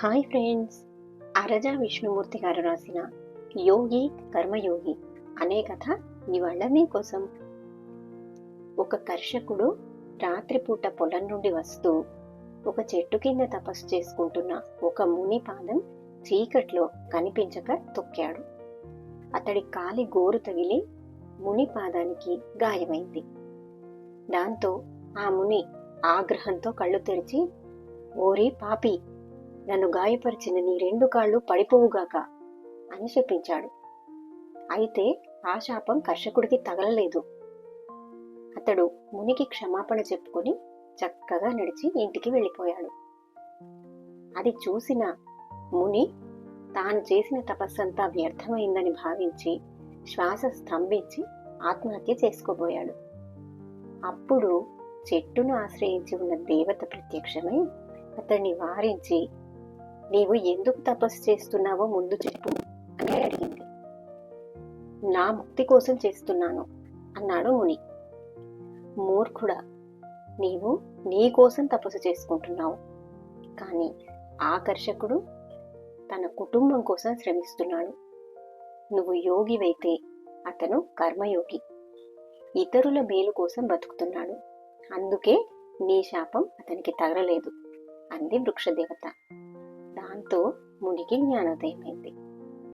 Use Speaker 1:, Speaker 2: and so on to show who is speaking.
Speaker 1: Hi friends Araja Vishnumurthy గారు రాసిన యోగి కర్మయోగి అనే కథ ఇవాళ మీకోసం ఒక కర్షకుడు రాత్రిపూట పొలం నుండి వస్తూ ఒక చెట్టు కింద తపస్సు చేసుకుంటున్న ఒక ముని పాదం చీకట్లో కనిపించక తొక్కాడు. అతడి కాలి గోరు తగిలి ముని పాదానికి గాయమైంది. దాంతో ఆ ముని ఆగ్రహంతో కళ్ళు తెరిచి ఓరి పాపి నన్ను గాయపరిచిన నీ రెండు కాళ్ళు పడిపోవుగాక అని చెప్పించాడు. అయితే ఆ శాపం కర్షకుడికి తగలలేదు. అతడు మునికి క్షమాపణ చెప్పుకొని చక్కగా నడిచి ఇంటికి వెళ్ళిపోయాడు. అది చూసిన ముని తాను చేసిన తపస్సంతా వ్యర్థమైందని భావించి శ్వాస స్తంభించి ఆత్మహత్య చేసుకోబోయాడు. అప్పుడు చెట్టును ఆశ్రయించి ఉన్న దేవత ప్రత్యక్షమై అతన్ని వారించి నీవు ఎందుకు తపస్సు చేస్తున్నావో ముందు చెప్పు అని అడిగింది. నా ముక్తి కోసం చేస్తున్నాను అన్నాడు ముని. మూర్ఖుడా నీవు నీ కోసం తపస్సు చేసుకుంటున్నావు. కానీ ఆకర్షకుడు తన కుటుంబం కోసం శ్రమిస్తున్నాడు. నువ్వు యోగివైతే అతను కర్మయోగి ఇతరుల మేలు కోసం బతుకుతున్నాడు. అందుకే నీ శాపం అతనికి తగలలేదు అంది వృక్షదేవత. దాంతో మునికి జ్ఞానోదయమైంది